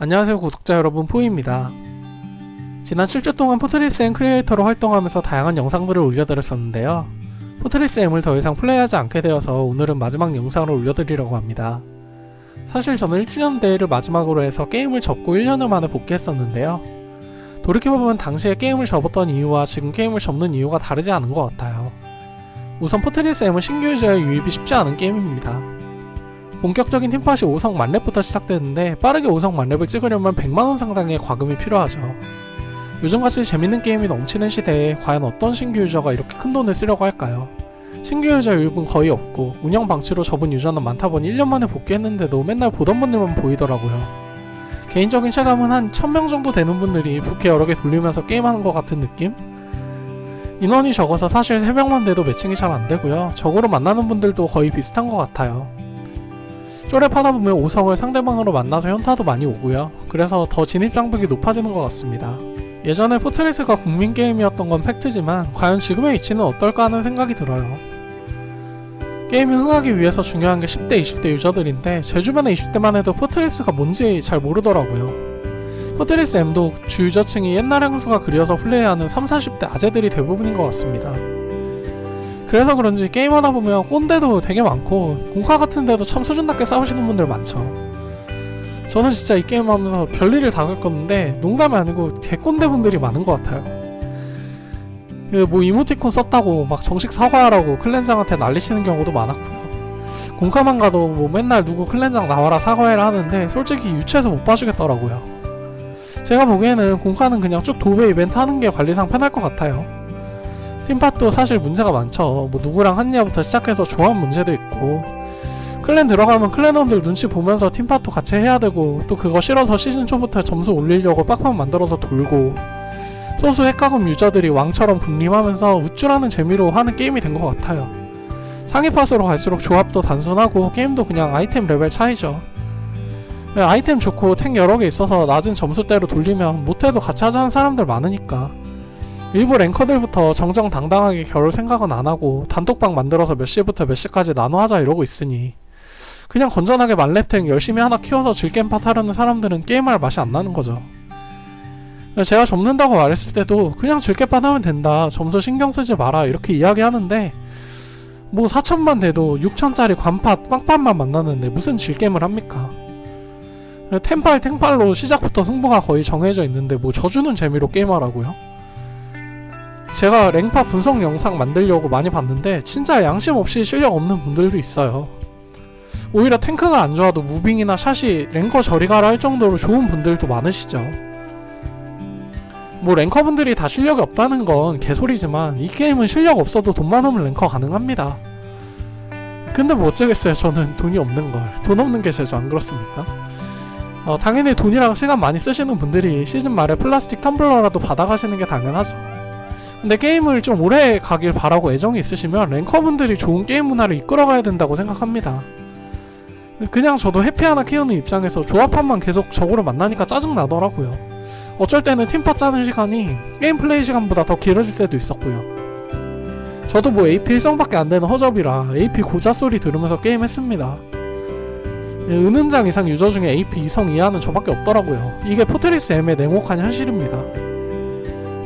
안녕하세요 구독자 여러분 포이입니다. 지난 7주 동안 포트리스 앤 크리에이터로 활동하면서 다양한 영상들을 올려드렸었는데요. 포트리스 M을 더 이상 플레이하지 않게 되어서 오늘은 마지막 영상을 올려드리려고 합니다. 사실 저는 1주년 대회를 마지막으로 해서 게임을 접고 1년을 만에 복귀했었는데요. 돌이켜보면 당시에 게임을 접었던 이유와 지금 게임을 접는 이유가 다르지 않은 것 같아요. 우선 포트리스 M은 신규 유저의 유입이 쉽지 않은 게임입니다. 본격적인 팀팟이 5성 만렙부터 시작되는데 빠르게 5성 만렙을 찍으려면 100만원 상당의 과금이 필요하죠. 요즘같이 재밌는 게임이 넘치는 시대에 과연 어떤 신규 유저가 이렇게 큰 돈을 쓰려고 할까요? 신규 유저 유입은 거의 없고 운영 방치로 접은 유저는 많다 보니 1년 만에 복귀했는데도 맨날 보던 분들만 보이더라고요. 개인적인 체감은 한 1000명 정도 되는 분들이 부캐 여러 개 돌리면서 게임하는 것 같은 느낌? 인원이 적어서 사실 3명만 돼도 매칭이 잘 안되고요. 적으로 만나는 분들도 거의 비슷한 것 같아요. 쪼랩하다 보면 5성을 상대방으로 만나서 현타도 많이 오고요. 그래서 더 진입 장벽이 높아지는 것 같습니다. 예전에 포트리스가 국민 게임이었던 건 팩트지만 과연 지금의 위치는 어떨까 하는 생각이 들어요. 게임이 흥하기 위해서 중요한 게 10대, 20대 유저들인데 제 주변의 20대만 해도 포트리스가 뭔지 잘 모르더라고요. 포트리스 M도 주 유저층이 옛날 향수가 그리워서 플레이하는 3, 40대 아재들이 대부분인 것 같습니다. 그래서 그런지 게임하다 보면 꼰대도 되게 많고 공카 같은 데도 참 수준 낮게 싸우시는 분들 많죠. 저는 진짜 이 게임 하면서 별일을 다 겪었는데 농담이 아니고 개꼰대 분들이 많은 것 같아요. 그뭐 이모티콘 썼다고 막 정식 사과하라고 클렌장한테 난리치는 경우도 많았고요. 공카만 가도 뭐 맨날 누구 클렌장 나와라 사과해라 하는데 솔직히 유치해서 못 봐주겠더라고요. 제가 보기에는 공카는 그냥 쭉 도배 이벤트 하는 게 관리상 편할 것 같아요. 팀팟도 사실 문제가 많죠. 뭐 누구랑 한냐부터 시작해서 조합 문제도 있고 클랜 들어가면 클랜원들 눈치 보면서 팀팟도 같이 해야 되고 또 그거 싫어서 시즌 초부터 점수 올리려고 빡빡 만들어서 돌고 소수 핵가금 유저들이 왕처럼 군림하면서 우쭐하는 재미로 하는 게임이 된 것 같아요. 상위 팟으로 갈수록 조합도 단순하고 게임도 그냥 아이템 레벨 차이죠. 네, 아이템 좋고 탱 여러 개 있어서 낮은 점수대로 돌리면 못해도 같이 하자는 사람들 많으니까 일부 랭커들부터 정정당당하게 겨룰 생각은 안 하고 단톡방 만들어서 몇 시부터 몇 시까지 나눠 하자 이러고 있으니 그냥 건전하게 만렙탱 열심히 하나 키워서 질겜팟 하려는 사람들은 게임할 맛이 안 나는 거죠. 제가 접는다고 말했을 때도 그냥 질겜팟 하면 된다. 점수 신경 쓰지 마라. 이렇게 이야기하는데 뭐 4천만 돼도 6천짜리 관팟 빵팟만 만나는데 무슨 질겜을 합니까? 템팔 탱팔로 시작부터 승부가 거의 정해져 있는데 뭐 져주는 재미로 게임하라고요? 제가 랭파 분석 영상 만들려고 많이 봤는데 진짜 양심 없이 실력 없는 분들도 있어요. 오히려 탱크가 안 좋아도 무빙이나 샷이 랭커 저리 가라 할 정도로 좋은 분들도 많으시죠. 뭐 랭커분들이 다 실력이 없다는 건 개소리지만 이 게임은 실력 없어도 돈 많으면 랭커 가능합니다. 근데 뭐 어쩌겠어요. 저는 돈이 없는 걸. 돈 없는 게 제죠. 안 그렇습니까? 어, 당연히 돈이랑 시간 많이 쓰시는 분들이 시즌 말에 플라스틱 텀블러라도 받아가시는 게 당연하죠. 근데 게임을 좀 오래 가길 바라고 애정이 있으시면 랭커분들이 좋은 게임 문화를 이끌어가야 된다고 생각합니다. 그냥 저도 해피 하나 키우는 입장에서 조합판만 계속 적으로 만나니까 짜증 나더라고요. 어쩔 때는 팀파 짜는 시간이 게임 플레이 시간보다 더 길어질 때도 있었고요. 저도 뭐 AP 1성밖에 안 되는 허접이라 AP 고자 소리 들으면서 게임 했습니다. 은은장 이상 유저 중에 AP 2성 이하는 저밖에 없더라고요. 이게 포트리스 M의 냉혹한 현실입니다.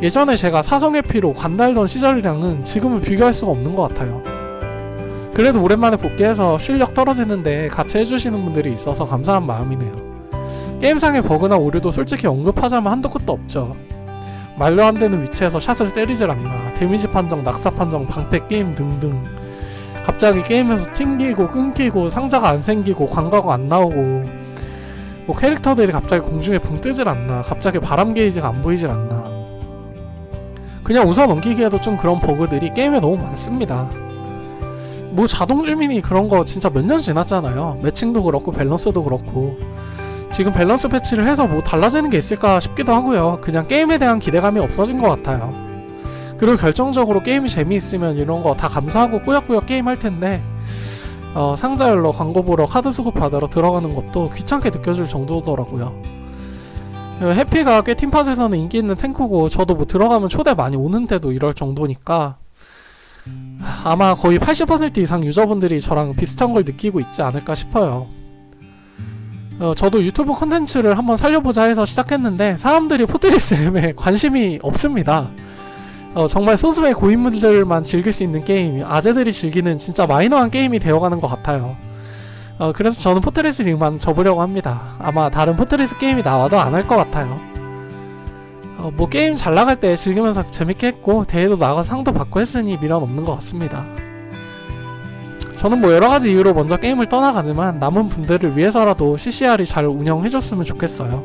예전에 제가 사성 해피로 관달던 시절이랑은 지금은 비교할 수가 없는 것 같아요. 그래도 오랜만에 복귀해서 실력 떨어지는데 같이 해주시는 분들이 있어서 감사한 마음이네요. 게임상의 버그나 오류도 솔직히 언급하자면 한도 끝도 없죠. 말로 안 되는 위치에서 샷을 때리질 않나, 데미지 판정, 낙사 판정, 방패 게임 등등. 갑자기 게임에서 튕기고 끊기고 상자가 안 생기고 광고가 안 나오고 뭐 캐릭터들이 갑자기 공중에 붕 뜨질 않나, 갑자기 바람 게이지가 안 보이질 않나. 그냥 우선 넘기기에도 좀 그런 버그들이 게임에 너무 많습니다. 뭐 자동 주민이 그런 거 진짜 몇 년 지났잖아요. 매칭도 그렇고 밸런스도 그렇고. 지금 밸런스 패치를 해서 뭐 달라지는 게 있을까 싶기도 하고요. 그냥 게임에 대한 기대감이 없어진 것 같아요. 그리고 결정적으로 게임이 재미있으면 이런 거 다 감수하고 꾸역꾸역 게임 할 텐데 어, 상자 열러 광고 보러 카드 수급 받으러 들어가는 것도 귀찮게 느껴질 정도더라고요. 그 해피가 꽤 팀팟에서는 인기 있는 탱크고 저도 뭐 들어가면 초대 많이 오는데도 이럴 정도니까 아마 거의 80% 이상 유저분들이 저랑 비슷한 걸 느끼고 있지 않을까 싶어요. 어, 저도 유튜브 컨텐츠를 한번 살려보자 해서 시작했는데 사람들이 포트리스 M에 관심이 없습니다. 어, 정말 소수의 고인물들만 즐길 수 있는 게임, 아재들이 즐기는 진짜 마이너한 게임이 되어가는 것 같아요. 어, 그래서 저는 포트리스 링만 접으려고 합니다. 아마 다른 포트리스 게임이 나와도 안 할 것 같아요. 어, 뭐 게임 잘 나갈 때 즐기면서 재밌게 했고 대회도 나가 상도 받고 했으니 미련 없는 것 같습니다. 저는 뭐 여러 가지 이유로 먼저 게임을 떠나가지만 남은 분들을 위해서라도 CCR이 잘 운영해줬으면 좋겠어요.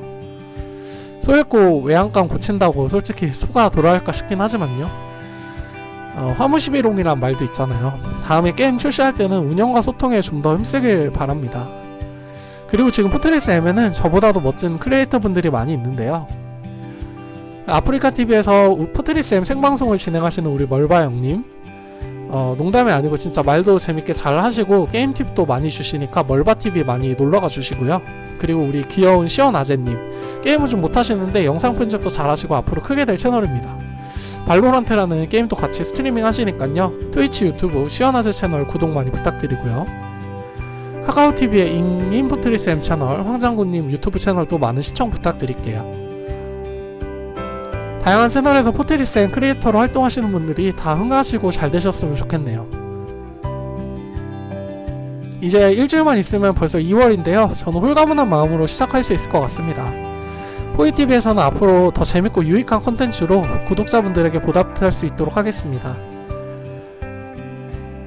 소액고 외양간 고친다고 솔직히 속아 돌아갈까 싶긴 하지만요. 어, 화무시비롱이란 말도 있잖아요. 다음에 게임 출시할 때는 운영과 소통에 좀 더 힘쓰길 바랍니다. 그리고 지금 포트리스 M에는 저보다도 멋진 크리에이터 분들이 많이 있는데요. 아프리카 TV에서 포트리스 M 생방송을 진행하시는 우리 멀바 형님, 어, 농담이 아니고 진짜 말도 재밌게 잘 하시고 게임 팁도 많이 주시니까 멀바 TV 많이 놀러가 주시고요. 그리고 우리 귀여운 시원 아재님, 게임은 좀 못하시는데 영상 편집도 잘하시고 앞으로 크게 될 채널입니다. 발로란테라는 게임도 같이 스트리밍 하시니까요. 트위치 유튜브 시원아재 채널 구독 많이 부탁드리고요. 카카오 TV의 잉인 포트리스 M 채널, 황장군님 유튜브 채널도 많은 시청 부탁드릴게요. 다양한 채널에서 포트리스 M 크리에이터로 활동하시는 분들이 다 흥하시고 잘 되셨으면 좋겠네요. 이제 일주일만 있으면 벌써 2월인데요. 저는 홀가분한 마음으로 시작할 수 있을 것 같습니다. 호이TV에서는 앞으로 더 재밌고 유익한 컨텐츠로 구독자분들에게 보답할 수 있도록 하겠습니다.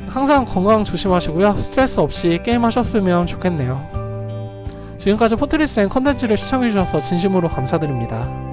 항상 건강 조심하시고요. 스트레스 없이 게임하셨으면 좋겠네요. 지금까지 포트리스 앤 컨텐츠를 시청해주셔서 진심으로 감사드립니다.